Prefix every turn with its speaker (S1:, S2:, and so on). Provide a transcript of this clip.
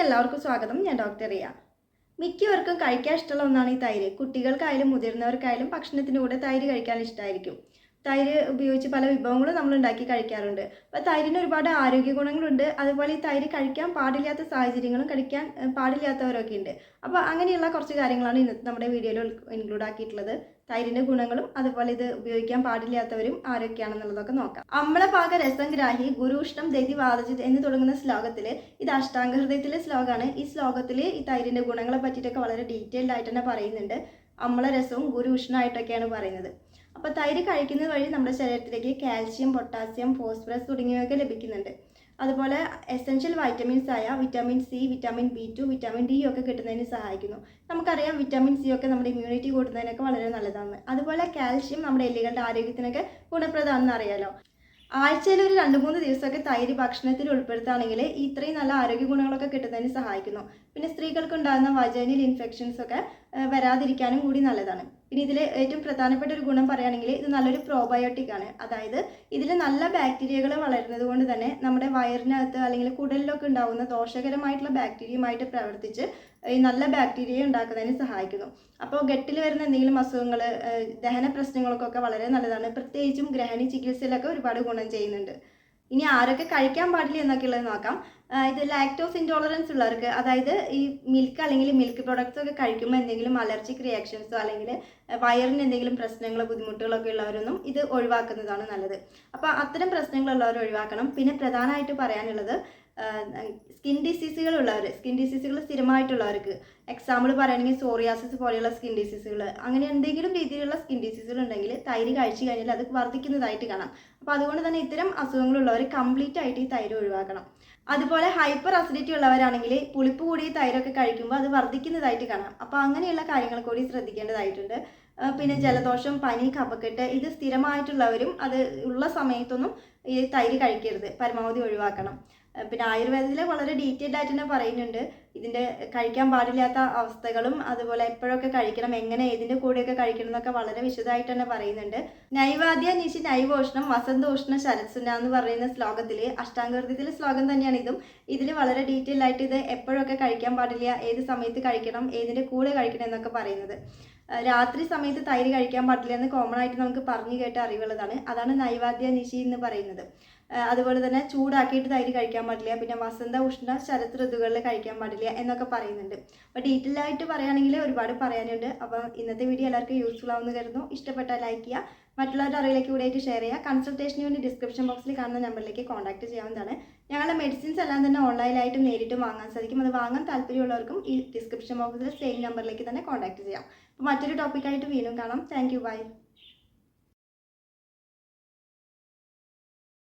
S1: എല്ലാവർക്കും സ്വാഗതം. ഞാൻ ഡോക്ടർ റിയ. മിക്കവർക്കും കഴിക്കാൻ ഇഷ്ടമുള്ള ഒന്നാണ് ഈ തൈര്. കുട്ടികൾക്കായാലും മുതിർന്നവർക്കായാലും ഭക്ഷണത്തിന്റെ കൂടെ തൈര് കഴിക്കാൻ ഇഷ്ടമായിരിക്കും തൈര് ഉപയോഗിച്ച് പല വിഭവങ്ങളും നമ്മൾ ഉണ്ടാക്കി കഴിക്കാറുണ്ട്. അപ്പോൾ തൈരിന് ഒരുപാട് ആരോഗ്യ ഗുണങ്ങളുണ്ട്. അതുപോലെ ഈ തൈര് കഴിക്കാൻ പാടില്ലാത്ത സാഹചര്യങ്ങളും കഴിക്കാൻ പാടില്ലാത്തവരൊക്കെ ഉണ്ട്. അപ്പോൾ അങ്ങനെയുള്ള കുറച്ച് കാര്യങ്ങളാണ് ഇന്നത്തെ നമ്മുടെ വീഡിയോയിൽ ഇൻക്ലൂഡ് ആക്കിയിട്ടുള്ളത്. തൈരിന്റെ ഗുണങ്ങളും അതുപോലെ ഇത് ഉപയോഗിക്കാൻ പാടില്ലാത്തവരും ആരൊക്കെയാണെന്നുള്ളതൊക്കെ നോക്കാം. അമ്ലപാക രസംഗ്രാഹി ഗുരുഷ്ണം ദതി വാദജിത് എന്ന് തുടങ്ങുന്ന ശ്ലോകത്തിൽ ഇത് അഷ്ടാംഗ ഹൃദയത്തിലെ ശ്ലോകമാണ് ഈ ശ്ലോകത്തിൽ ഈ തൈരിന്റെ ഗുണങ്ങളെ പറ്റിയിട്ടൊക്കെ വളരെ ഡീറ്റെയിൽഡ് ആയിട്ട് തന്നെ പറയുന്നുണ്ട്. അമ്ലരസവും ഗുരു ഉഷ്ണമായിട്ടൊക്കെയാണ് പറയുന്നത്. അപ്പോൾ തൈര് കഴിക്കുന്നത് വഴി നമ്മുടെ ശരീരത്തിലേക്ക് കാൽഷ്യം പൊട്ടാസ്യം ഫോസ്ഫറസ് തുടങ്ങിയവയൊക്കെ ലഭിക്കുന്നുണ്ട്. അതുപോലെ എസെൻഷ്യൽ വൈറ്റമിൻസ് ആയ vitamin C vitamin B two vitamin D ഒക്കെ കിട്ടുന്നതിന് സഹായിക്കുന്നു. നമുക്കറിയാം വിറ്റാമിൻ സി ഒക്കെ നമ്മുടെ ഇമ്മ്യൂണിറ്റി കൂട്ടുന്നതിനൊക്കെ വളരെ നല്ലതാണ്. അതുപോലെ കാൽഷ്യം നമ്മുടെ എല്ലുകളുടെ ആരോഗ്യത്തിനൊക്കെ ഗുണപ്രദമാണെന്ന് അറിയാലോ. ആഴ്ചയിൽ ഒരു രണ്ട് മൂന്ന് ദിവസമൊക്കെ തൈര് ഭക്ഷണത്തിൽ ഉൾപ്പെടുത്തുകയാണെങ്കിൽ ഇത്രയും നല്ല ആരോഗ്യ ഗുണങ്ങളൊക്കെ കിട്ടുന്നതിന് സഹായിക്കുന്നു. പിന്നെ സ്ത്രീകൾക്ക് ഉണ്ടാകുന്ന വജൈനൽ ഇൻഫെക്ഷൻസ് ഒക്കെ വരാതിരിക്കാനും കൂടി നല്ലതാണ്. പിന്നെ ഇതിൽ ഏറ്റവും പ്രധാനപ്പെട്ട ഒരു ഗുണം പറയുകയാണെങ്കിൽ ഇത് നല്ലൊരു പ്രോബയോട്ടിക് ആണ്. അതായത് ഇതിൽ നല്ല ബാക്ടീരിയകൾ വളരുന്നത് കൊണ്ട് തന്നെ നമ്മുടെ വയറിനകത്ത് അല്ലെങ്കിൽ കുടലിലൊക്കെ ഉണ്ടാകുന്ന ദോഷകരമായിട്ടുള്ള ബാക്ടീരിയയുമായിട്ട് പ്രവർത്തിച്ച് ഈ നല്ല ബാക്ടീരിയ ഉണ്ടാക്കുന്നതിന് സഹായിക്കുന്നു. അപ്പോൾ ഗട്ടിൽ വരുന്ന എന്തെങ്കിലും അസുഖങ്ങൾ ദഹന പ്രശ്നങ്ങൾക്കൊക്കെ വളരെ നല്ലതാണ്. പ്രത്യേകിച്ചും ഗ്രഹണി ചികിത്സയിലൊക്കെ ഒരുപാട് ഗുണം ചെയ്യുന്നുണ്ട്. ഇനി ആരൊക്കെ കഴിക്കാൻ പാടില്ല എന്നൊക്കെ ഉള്ളത് നോക്കാം. ഇത് ലാക്ടോസ് ഇൻടോളറൻസ് ഉള്ളവർക്ക് അതായത് ഈ മിൽക്ക് അല്ലെങ്കിൽ മിൽക്ക് പ്രൊഡക്ട്സ് ഒക്കെ കഴിക്കുമ്പോൾ എന്തെങ്കിലും അലർജിക് റിയാക്ഷൻസോ അല്ലെങ്കിൽ വയറിന് എന്തെങ്കിലും പ്രശ്നങ്ങളോ ബുദ്ധിമുട്ടുകളൊക്കെ ഉള്ളവരൊന്നും ഇത് ഒഴിവാക്കുന്നതാണ് നല്ലത്. അപ്പോൾ അത്തരം പ്രശ്നങ്ങളുള്ളവർ ഒഴിവാക്കണം. പിന്നെ പ്രധാനമായിട്ട് പറയാനുള്ളത് സ്കിൻ ഡിസീസുകൾ ഉള്ളവർ സ്കിൻ ഡിസീസുകൾ സ്ഥിരമായിട്ടുള്ളവർക്ക് എക്സാമ്പിൾ പറയുകയാണെങ്കിൽ സോറിയാസിസ് പോലെയുള്ള സ്കിൻ ഡിസീസുകൾ അങ്ങനെ എന്തെങ്കിലും രീതിയിലുള്ള സ്കിൻ ഡിസീസുകൾ ഉണ്ടെങ്കിൽ തൈര് കഴിച്ചു കഴിഞ്ഞാൽ അത് വർദ്ധിക്കുന്നതായിട്ട് കാണാം. അപ്പോൾ അതുകൊണ്ട് തന്നെ ഇത്തരം അസുഖങ്ങളുള്ളവർ കംപ്ലീറ്റ് ആയിട്ട് ഈ തൈര് ഒഴിവാക്കണം. അതുപോലെ ഹൈപ്പർ അസിഡിറ്റി ഉള്ളവരാണെങ്കിൽ പുളിപ്പ് കൂടിയ തൈരൊക്കെ കഴിക്കുമ്പോൾ അത് വർദ്ധിക്കുന്നതായിട്ട് കാണാം. അപ്പോൾ അങ്ങനെയുള്ള കാര്യങ്ങൾ കൂടി ശ്രദ്ധിക്കേണ്ടതായിട്ടുണ്ട്. പിന്നെ ജലദോഷം പനി കഫക്കെട്ട് ഇത് സ്ഥിരമായിട്ടുള്ളവരും അത് ഉള്ള സമയത്തൊന്നും ഈ തൈര് കഴിക്കരുത്. പരമാവധി ഒഴിവാക്കണം. പിന്നെ ആയുർവേദത്തിൽ വളരെ ഡീറ്റെയിൽഡ് ആയിട്ട് തന്നെ പറയുന്നുണ്ട്. ഇതിന്റെ കഴിക്കാൻ പാടില്ലാത്ത അവസ്ഥകളും അതുപോലെ എപ്പോഴൊക്കെ കഴിക്കണം എങ്ങനെ ഏതിന്റെ കൂടെയൊക്കെ കഴിക്കണം എന്നൊക്കെ വളരെ വിശദമായിട്ട് തന്നെ പറയുന്നുണ്ട്. നൈവാദ്യ നിശി നൈവോഷ്ണം വസന്തോഷ്ണ ശരത്സുന എന്ന് പറയുന്ന ശ്ലോകത്തിൽ അഷ്ടാംഗൃതത്തിലെ ശ്ലോകം തന്നെയാണ് ഇതും. ഇതിൽ വളരെ ഡീറ്റെയിൽ ആയിട്ട് ഇത് എപ്പോഴൊക്കെ കഴിക്കാൻ പാടില്ല ഏത് സമയത്ത് കഴിക്കണം ഏതിന്റെ കൂടെ കഴിക്കണം എന്നൊക്കെ പറയുന്നത്. രാത്രി സമയത്ത് തൈര് കഴിക്കാൻ പാടില്ല എന്ന് കോമൺ ആയിട്ട് നമുക്ക് പറഞ്ഞു കേട്ട അറിവുള്ളതാണ്. അതാണ് നൈവാദ്യ നിശി എന്ന് പറയുന്നത്. അതുപോലെ തന്നെ ചൂടാക്കിയിട്ട് തൈര് കഴിക്കാൻ പാടില്ല പിന്നെ വസന്ത ഉഷ്ണ ശരത് ഋതുകളിൽ കഴിക്കാൻ പാടില്ല എന്നൊക്കെ പറയുന്നുണ്ട്. അപ്പോൾ ഡീറ്റെയിൽ ആയിട്ട് പറയുകയാണെങ്കിൽ ഒരുപാട് പറയാനുണ്ട്. അപ്പോൾ ഇന്നത്തെ വീഡിയോ എല്ലാവർക്കും യൂസ്ഫുൾ ആവുമെന്ന് കരുതുന്നു. ഇഷ്ടപ്പെട്ടാൽ ലൈക്ക് ചെയ്യുക മറ്റുള്ളവരുടെ അറിയിലേക്ക് കൂടെ ആയിട്ട് ഷെയർ ചെയ്യുക കൺസൾട്ടേഷന് വേണ്ടി ഡിസ്ക്രിപ്ഷൻ ബോക്സിൽ കാണുന്ന നമ്പറിലേക്ക് കോൺടാക്ട് ചെയ്യാവുന്നതാണ്. ഞങ്ങളുടെ മെഡിസിൻസ് എല്ലാം തന്നെ ഓൺലൈനായിട്ടും നേരിട്ട് വാങ്ങാൻ സാധിക്കും. അത് വാങ്ങാൻ താല്പര്യമുള്ളവർക്കും ഈ ഡിസ്ക്രിപ്ഷൻ ബോക്സിലെ സെയിം നമ്പറിലേക്ക് തന്നെ കോൺടാക്ട് ചെയ്യാം. അപ്പോൾ മറ്റൊരു ടോപ്പിക്കായിട്ട് വീണ്ടും കാണാം. Thank you by